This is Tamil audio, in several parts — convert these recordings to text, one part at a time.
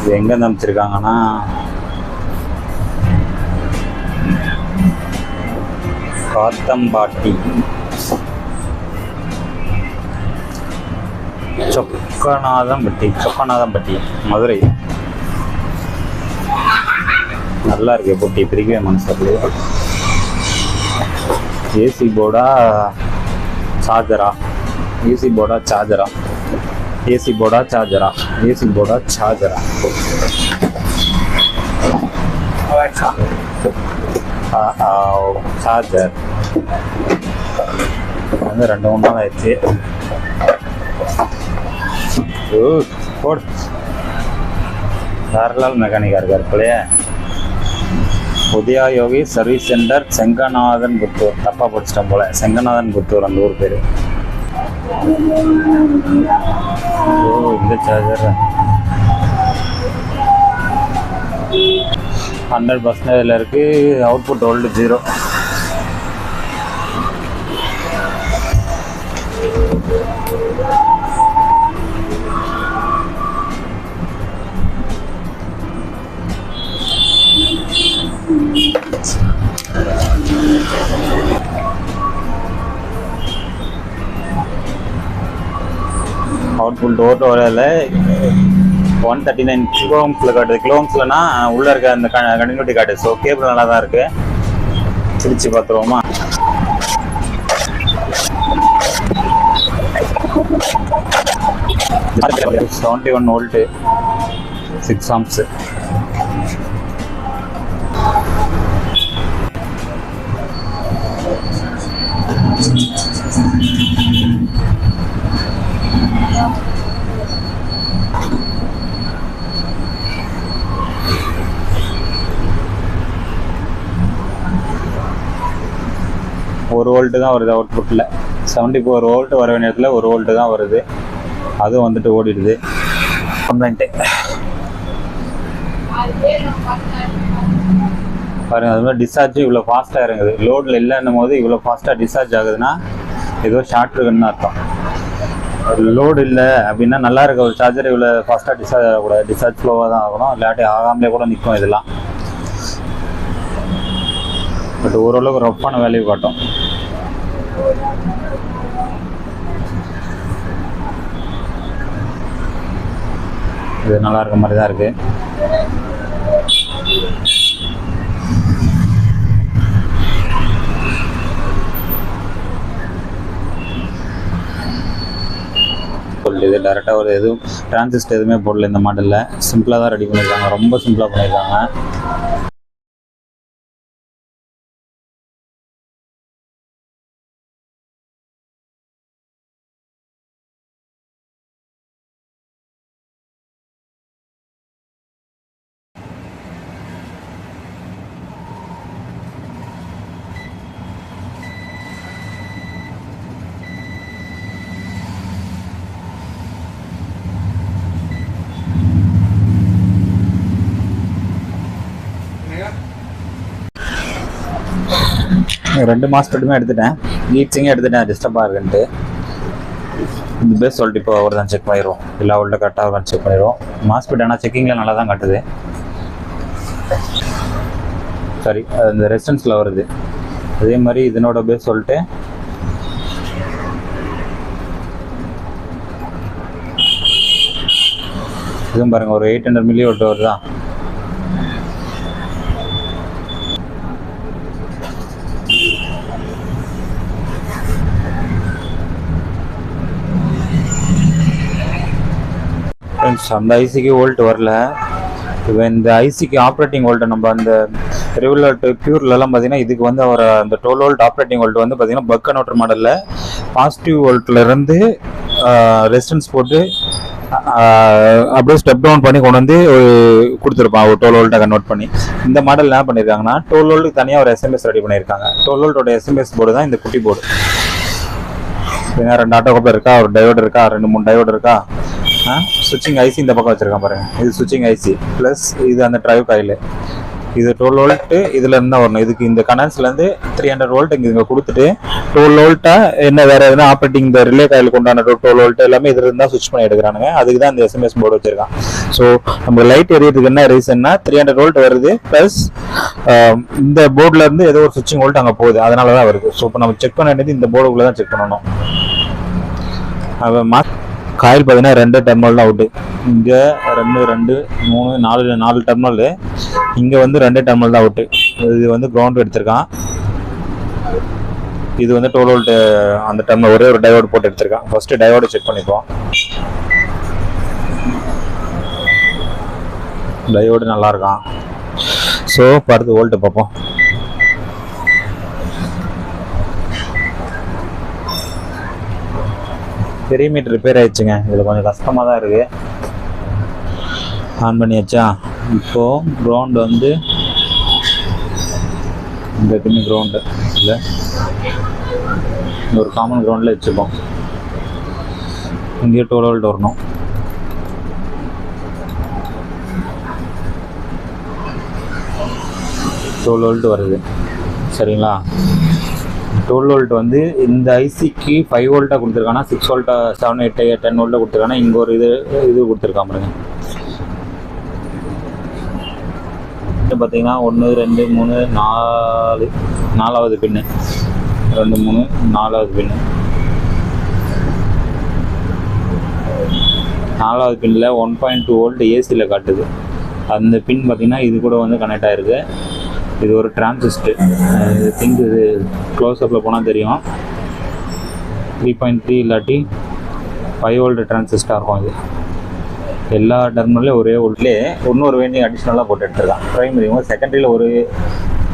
இது எங்கே அமைச்சிருக்காங்கன்னா காத்தம்பாட்டி. சொக்கநாதம்பட்டி சொக்கநாதம்பட்டி மதுரை. நல்லா இருக்கு பொட்டி பிரிக்கவே மனசு ஏசி போர்டா சார்ஜரா ஏசி போர்டா சார்ஜரா ஏசி போர்டா சார்ஜரா ஏசி போர்டா சார்ஜரா சார்ஜர் வந்து ரெண்டு மூணு நாள் ஆயிடுச்சு. போடு. தாரலால் மெக்கானிக்கா இருக்கார் போலயே. உதயா யோகி சர்வீஸ் சென்டர் செங்கநாதன் புத்தூர் தப்பா படிச்சிட்டேன் போல. செங்கநாதன் புத்தூர் அந்த ஊர் பேரு. ஓ இந்த சார்ஜர் ஹண்ட்ரட் பர்சன்டேஜில் இருக்கு அவுட்புட் ஓல்டு ஜீரோ ஃபுல் டோர் டோரில் ஒன் தேர்ட்டி நைன் கிலோஹம்ஸில் காட்டுது. கிலோஹம்ஸ்லனா உள்ளே இருக்க அந்த கண்டினியூட்டி காட்டுது ஸோ கேபிள் நல்லா தான் இருக்குது பிரித்து பார்த்துருவோமா? Seventy one volt six amps ஒரு வோல்ட்டு தான் வருது அவுட்புட்டில் செவன்ட்டி ஃபோர் வோல்ட் வர வேண்டிய இடத்துல ஒரு வோல்ட்டு தான் வருது. அதுவும் வந்துட்டு ஓடிடுது. கம்ப்ளைண்ட்டு பாருங்கள் அது மாதிரி டிஸ்சார்ஜ் இவ்வளோ ஃபாஸ்ட்டாக இறங்குது. லோடில் இல்லைன்னும் போது இவ்வளோ ஃபாஸ்ட்டாக டிஸ்சார்ஜ் ஆகுதுன்னா ஏதோ ஷார்ட் இருக்குன்னு அர்த்தம். லோடு இல்லை அப்படின்னா நல்லா இருக்க ஒரு சார்ஜர் இவ்வளோ ஃபாஸ்ட்டாக டிஸ்சார்ஜ் ஆகக்கூடாது. டிஸ்சார்ஜ் ஸ்லோவாக தான் ஆகணும். இல்லாட்டி ஆகாமலே கூட நிற்கும் இதெல்லாம். பட் ஓரளவுக்கு ரஃப்பான வேல்யூ காட்டும் இது நல்லா இருக்க மாதிரி தான் இருக்கு. இது டேரெக்டாக ஒரு எதுவும் டிரான்சிஸ்டர் எதுவுமே போடல இந்த மாடலில் சிம்பிளாக தான் ரெடி பண்ணியிருக்காங்க. ரொம்ப சிம்பிளாக பண்ணியிருக்காங்க. ரெண்டு மாஸ்பெட்டுமே எடுத்துட்டேன். ஹீட்ஸிங்கே எடுத்துட்டேன் டிஸ்டர்பாக இருக்குன்ட்டு. இந்த பேஸ் சொல்லிட்டு இப்போ அவர் தான் செக் பண்ணிடுவோம். எல்லா உள்ள கரெக்டாக அவர் செக் பண்ணிடுவோம். மாஸ்பிட் ஆனால் செக்கிங்கில் நல்லா தான் காட்டுது. சாரி அந்த ரெசிடன்ஸில் வருது. அதே மாதிரி இதனோட பேஸ் சொல்லிட்டு இதுவும் பாருங்கள் ஒரு எயிட் ஹண்ட்ரட் மில்லி ஓட்டு வருதா ஃப்ரெண்ட்ஸ் அந்த ஐசிக்கு வோல்ட் வரல. இப்போ இந்த ஐசிக்கு ஆப்ரேட்டிங் வோல்ட் நம்ம அந்த ரெகுலர் பியூர்லலாம் பார்த்தீங்கன்னா இதுக்கு வந்து அவர் அந்த டுவெல் வோல்ட் ஆப்ரேட்டிங் வோல்ட் வந்து பார்த்தீங்கன்னா பக் கன்வெர்டர் மாடலில் பாசிட்டிவ் வோல்ட்லேருந்து ரெசிஸ்டன்ஸ் போட்டு அப்படியே ஸ்டெப் டவுன் பண்ணி கொண்டு வந்து ஒரு கொடுத்துருப்பான் ஒரு டுவெல் வோல்ட்டை கன்வெர்ட் பண்ணி. இந்த மாடல் என்ன பண்ணியிருக்காங்கன்னா டுவெல் வோல்ட்டுக்கு தனியாக ஒரு எஸ்எம்எஸ் ரெடி பண்ணியிருக்காங்க டுவெல் வோல்ட்டோட எஸ்எம்எஸ் போர்டு தான் இந்த குட்டி போர்டு ஏன்னா ரெண்டு ஆட்டோ கப்ளர் இருக்கா ஒரு டையோடு இருக்கா ரெண்டு மூணு டையோடு இருக்கா? சுவிட்சிங் ஐசி இந்த பக்கம் வச்சிருக்கான் பாருங்கள் இது சுவிட்சிங் ஐசி ப்ளஸ் இது அந்த ட்ரைவ் காயில். இது டுவெல் வோல்ட்டு இதுலேருந்து தான் வரணும். இதுக்கு இந்த கனன்ஸ்லேருந்து த்ரீ ஹண்ட்ரட் வோல்ட் இங்கே இங்கே கொடுத்துட்டு டுவெல் வோல்ட்டாக என்ன வேறு எதுனா ஆப்ரேட்டிங் இந்த ரிலே காயில் கொண்டான டுவெல் வோல்ட் எல்லாமே இதுல இருந்தால் சுவிச் பண்ணி எடுக்கிறானுங்க. அதுக்கு தான் இந்த எஸ்எம்எஸ் போர்டு வச்சிருக்கான். ஸோ நம்ம லைட் எரியதுக்கு என்ன ரீசன்னா த்ரீ ஹண்ட்ரட் வோல்ட் வருது ப்ளஸ் இந்த போர்டுலேருந்து ஏதோ ஒரு சுவிட்சிங் வோல்ட் அங்கே போகுது. அதனால தான் வருது. ஸோ இப்போ நம்ம செக் பண்ண வேண்டியது இந்த போர்டுக்குள்ளே தான் செக் பண்ணணும். அவன் மார்க் காயில் பார்த்தீங்கன்னா ரெண்டு டெர்மினல் தான் அவுட்டு இங்கே ரெண்டு ரெண்டு மூணு நாலு நாலு டெர்மினல் இங்கே வந்து ரெண்டு டெர்மினல் தான் அவுட்டு இது வந்து கிரவுண்ட் எடுத்திருக்கான். இது வந்து டோல் வோல்ட் அந்த டெர்மினல் ஒரே ஒரு டைவோடு போட்டு எடுத்திருக்கான். ஃபஸ்ட்டு டையோடு செக் பண்ணிப்போம். டையோடு நல்லா இருக்கான். ஸோ அடுத்து வோல்ட்டு பார்ப்போம். பெரிய மீட்டர் ரிப்பேர் ஆயிடுச்சுங்க. இதில் கொஞ்சம் கஷ்டமாக தான் இருக்குது ஆன் பண்ணியாச்சா? இப்போது கிரவுண்ட் வந்து இந்த பின்னு கிரவுண்டு இல்லை. ஒரு காமன் கிரவுண்டில் வச்சுப்போம் இங்கே டுவெல் வோல்ட் வரணும். டுவெல் வோல்ட் வருது. சரிங்களா? டுவெல் வோல்ட் வந்து இந்த ஐசிக்கு ஃபைவ் வோல்ட்டாக கொடுத்துருக்கானா சிக்ஸ் வோல்ட்டா செவன் எயிட் டென் வோல்ட்டாக கொடுத்துருக்கானா இங்கே ஒரு இது இது கொடுத்துருக்கான் பாருங்க. இது பார்த்தீங்கன்னா ஒன்று ரெண்டு மூணு நாலு நாலாவது பின்னு ரெண்டு மூணு நாலாவது பின்னு நாலாவது பின்னில் ஒன் பாயிண்ட் டூ வோல்ட் ஏசியில் காட்டுது. அந்த பின் பார்த்தீங்கன்னா இது கூட வந்து கனெக்ட் ஆயிருக்கு. இது ஒரு டிரான்சிஸ்டர் திங்க் இது க்ளோஸ்அப்பில் போனால் தெரியும். த்ரீ பாயிண்ட் த்ரீ இல்லாட்டி ஃபைவ் ஓல்டு டிரான்சிஸ்டாக இருக்கும் இது. எல்லா டெர்மினல்லையும் ஒரே வோல்ட்லேயே இன்னொரு வேண்டிய அடிஷ்னலாக போட்டு எடுத்துருக்கான் ப்ரைமரி செகண்டரியில் ஒரு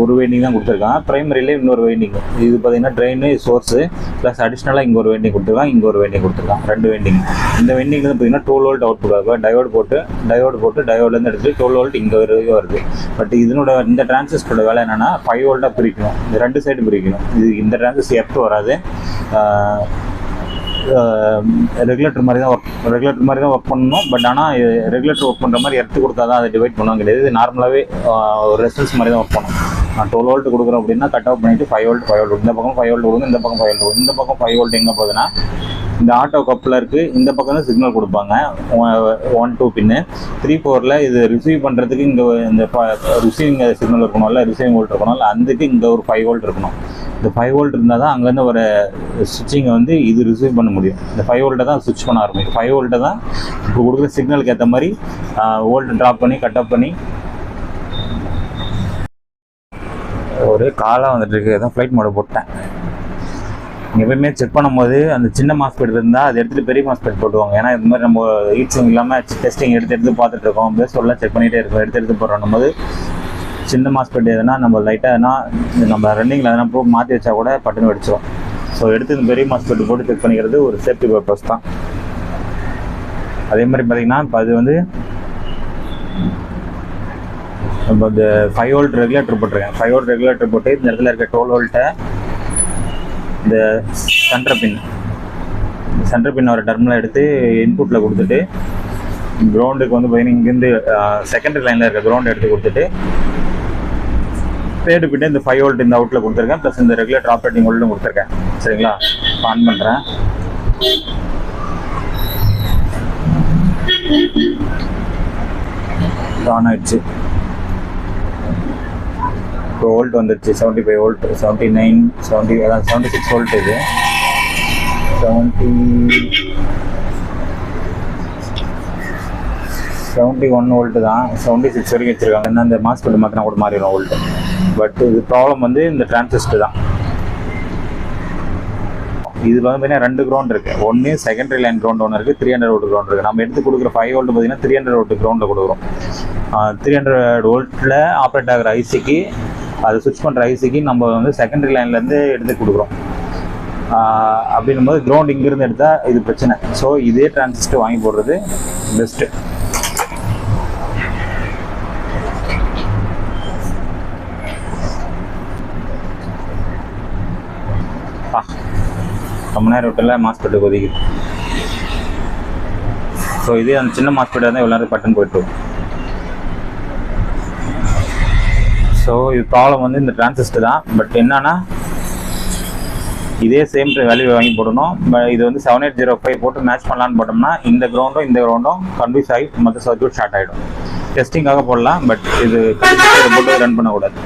ஒரு வெயிண்டிங் தான் கொடுத்துருக்கான். ப்ரைமரியிலே இன்னொரு வெயிண்டிங் இது பார்த்தீங்கன்னா ட்ரெயின் சோர்ஸு ப்ளஸ் அடிஷ்னலாக இங்கே ஒரு வெயிண்டிங் கொடுத்துருக்கான். இங்கே ஒரு வெயிண்டிங் கொடுத்துருக்கான். ரெண்டு வெயிண்டிங் இந்த வெயிண்டிங் வந்து பார்த்தீங்கன்னா டோல் வோல்ட் அவுட் இருக்கும் டயோடு போட்டு டயோடு போட்டு டயோட்லேருந்து எடுத்து டோல் வோல்ட் இங்கே வரைக்கும் வருது. பட் இதனோட இந்த டிரான்சிஸ்டரோட வேலை என்னென்னா ஃபைவ் வோல்ட்டாக பிரிக்கணும். இந்த ரெண்டு சைடு பிரிக்கணும். இது இந்த டிரான்சிஸ்டர் எர்த்து வராது? ரெகுலேட்டர் மாதிரி தான் ஒர்க் ரெகுலேட்டர் மாதிரி தான் ஒர்க் பண்ணணும். பட் ஆனால் ரெகுலேட்டர் ஒர்க் பண்ணுற மாதிரி எடுத்து கொடுத்தா தான் அதை டிவைட் பண்ணுவாங்க கிடையாது இது நார்மலாகவே ஒரு ரெசல்ஸ் மாதிரி தான் ஒர்க் பண்ணணும். நான் டுவெல் வோல்ட் கொடுக்குறோம் அப்படின்னா கட் ஆஃப் பண்ணிட்டு ஃபைவ் வோல்ட் ஃபைவ் வோல்ட் இந்த பக்கம் ஃபைவ் வோல்ட் கொடுங்க இந்த பக்கம் ஃபைவ் வோல்ட் கொடுங்க. இந்த பக்கம் ஃபைவ் வோல்ட் எங்கே போகுதுன்னா இந்த ஆட்டோ கப்பில் இருக்குது இந்த பக்கம் தான் சிக்னல் கொடுப்பாங்க. ஒன் டூ பின்னு. த்ரீ ஃபோரில் இது ரிசீவ் பண்ணுறதுக்கு இங்கே இந்த ரிசீவிங் சிக்னல் இருக்கணும்ல ரிசீவிங் வோல்ட் இருக்கணும்ல அதுக்கு இங்கே ஒரு ஃபைவ் வோல்ட் இருக்கணும். இந்த ஃபைவ் வோல்ட் இருந்தால் தான் அங்கேருந்து ஒரு ஸ்விட்சிங்கை வந்து இது ரிசீவ் பண்ண முடியும். இந்த ஃபைவ் வோல்ட்டை தான் ஸ்விட்ச் பண்ண ஆரம்பிக்கும். ஃபைவ் வோல்ட்டை தான் இப்போ கொடுக்குற சிக்னலுக்கு ஏற்ற மாதிரி வோல்ட் ட்ராப் பண்ணி கட் அப் பண்ணி ஒரு காலாக வந்துட்டு இருக்கு அதான் ஃப்ளைட் மோட போட்டேன். எப்பயுமே செக் பண்ணும்போது அந்த சின்ன மாஸ்பெட் இருந்தால் அதை எடுத்துகிட்டு பெரிய மாஸ்பெட் போட்டுவாங்க ஏன்னா இந்த மாதிரி நம்ம ஈட்ஸிங் இல்லாமல் டெஸ்டிங் எடுத்து எடுத்து பார்த்துட்டு இருக்கோம். பேஸ் எல்லாம் செக் பண்ணிகிட்டே இருக்கோம் எடுத்து எடுத்து போடுறோம் போது சின்ன மாஸ்பெட் எதுனா நம்ம லைட்டாக எதுனா நம்ம ரன்னிங்கில் எதனா ப்ரூஃப் மாற்றி வச்சா கூட பட்டுன்னு வெடிச்சிடும் ஸோ எடுத்து இந்த பெரிய மாஸ்பெட் போட்டு செக் பண்ணிக்கிறது ஒரு சேஃப்டி பர்பஸ் தான். அதே மாதிரி பார்த்தீங்கன்னா இப்போ அது வந்து இப்போ இந்த ஃபைவ் வோல்ட் ரெகுலேட்டர் போட்டிருக்கேன். ஃபைவ் வோல்ட் ரெகுலேட்டர் போட்டு இந்த இடத்துல இருக்க டுவெல் வோல்ட்டை இந்த சென்டர் பின் சென்டர் பின் ஒரு டர்மில் எடுத்து இன்புட்டில் கொடுத்துட்டு கிரவுண்டுக்கு வந்து பார்த்தீங்கன்னா இங்கேருந்து செகண்டரி லைனில் இருக்க கிரவுண்ட் எடுத்து கொடுத்துட்டு தேர்டு பிட்டு இந்த ஃபைவ் வோல்ட் இந்த அவுட்டில் கொடுத்துருக்கேன். ப்ளஸ் இந்த ரெகுலேட்டர் ஆப்ரேட்டிங் வோல்ட்டும் கொடுத்துருக்கேன். சரிங்களா? ஆன் பண்ணுறேன் ஆன் ஆயிடுச்சு. இப்போ வோல்ட் வந்துடுச்சு seventy five volt seventy nine seventy அதான் செவன்ட்டி சிக்ஸ் வோல்ட் இது. செவன்ட்டி செவன்ட்டி ஒன் வோல்ட்டு தான். செவன்ட்டி சிக்ஸ் வரைக்கும் வச்சுருக்காங்க. என்ன இந்த மாஸ்பெட் மாற்றினா கூட மாறிடும் வோல்ட்டு பட் இது ப்ராப்ளம் வந்து இந்த டிரான்சிஸ்டர் தான். இதில் வந்து பார்த்தீங்கன்னா ரெண்டு கிரவுண்ட் இருக்குது ஒன்று செகண்டரி லைன் கிரவுண்ட் ஒன்று இருக்குது த்ரீ ஹண்ட்ரட் வோல்ட் கிரவுண்ட் இருக்குது நம்ம எடுத்து கொடுக்குற ஃபைவ் வோல்ட் பார்த்தீங்கன்னா த்ரீ ஹண்ட்ரட் வோல்ட் கிரவுண்டில் கொடுக்குறோம். த்ரீ ஹண்ட்ரட் வோல்ட்டில் ஆப்ரேட் ஆகிற ஐசிக்கு அது சுவிட்ச் பண்ணுற ஐசிக்கு நம்ம வந்து செகண்டரி லைன்லேருந்து எடுத்து கொடுக்குறோம். அப்படின்னும் போது கிரவுண்ட் இங்கேருந்து எடுத்தால் இது பிரச்சனை. ஸோ இதே டிரான்சிஸ்டர் வாங்கி போடுறது பெஸ்ட்டு ரொம்ப நேரம் விட்டில் மாஸ்பெட்டு கொதிக்குது. ஸோ இதே அந்த சின்ன மாஸ்பெட்டாக தான் இவ்வளோ நேரம் பட்டன் போயிட்டு ஸோ இது ப்ராப்ளம் வந்து இந்த டிரான்சிஸ்டர் தான். பட் என்னன்னா இதே சேம் வேல்யூ வாங்கி போடணும். இது வந்து செவன் எயிட் ஜீரோ ஃபைவ் போட்டு மேட்ச் பண்ணலான்னு போட்டோம்னா இந்த கிரவுண்டும் இந்த கிரவுண்டும் கன்ஃபியூஸ் ஆகி மற்ற சர்க்கியூட் ஸ்டார்ட் ஆகிடும் டெஸ்டிங்காக போடலாம் பட் இது போட்டு ரன் பண்ணக்கூடாது.